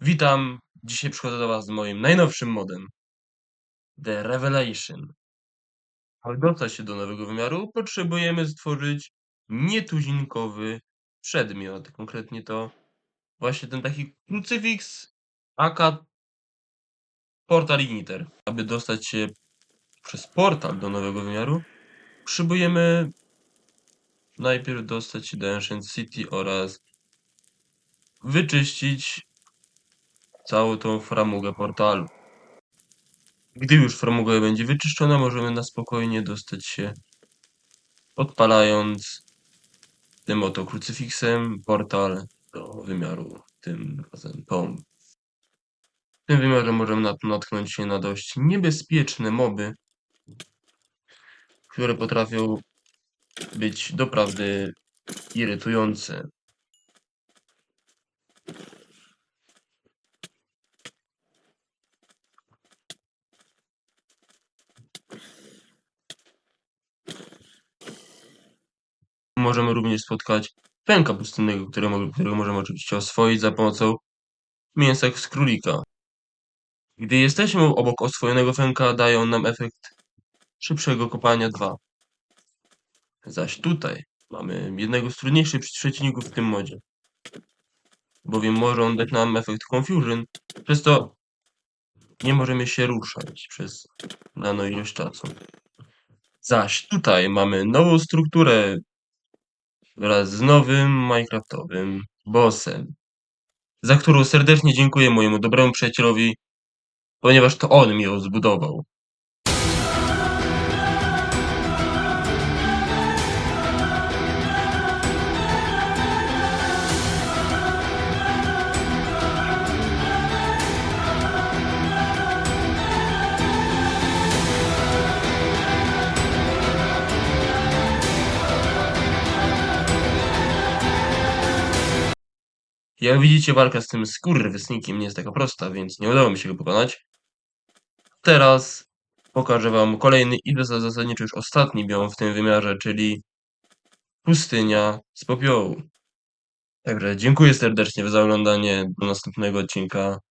Witam. Dzisiaj przychodzę do Was z moim najnowszym modem. The Revelation. Aby dostać się do nowego wymiaru, potrzebujemy stworzyć nietuzinkowy przedmiot. Konkretnie to właśnie ten taki krucyfiks aka portal igniter. Aby dostać się przez portal do nowego wymiaru, potrzebujemy najpierw dostać się do Ancient City oraz wyczyścić całą tą framugę portalu. Gdy już framuga będzie wyczyszczona, możemy na spokojnie dostać się, odpalając tym oto krucyfiksem portal do wymiaru tym razem Tom. W tym wymiarze możemy nat- natknąć się na dość niebezpieczne moby, które potrafią być doprawdy irytujące. Możemy również spotkać pęka pustynnego, którego, którego możemy oczywiście oswoić za pomocą mięsa z królika. Gdy jesteśmy obok oswojonego fęka, daje on nam efekt szybszego kopania 2. Zaś tutaj mamy jednego z trudniejszych przeciwników w tym modzie. Bowiem może on dać nam efekt Confusion, przez to nie możemy się ruszać przez daną ilość czasu. Zaś tutaj mamy nową strukturę wraz z nowym Minecraftowym bossem, za którą serdecznie dziękuję mojemu dobremu przyjacielowi, ponieważ to on mi ją zbudował. Jak widzicie, walka z tym skurwysnikiem nie jest taka prosta, więc nie udało mi się go pokonać. Teraz pokażę wam kolejny i zasadniczo już ostatni biom w tym wymiarze, czyli pustynia z popiołu. Także dziękuję serdecznie za oglądanie. Do następnego odcinka.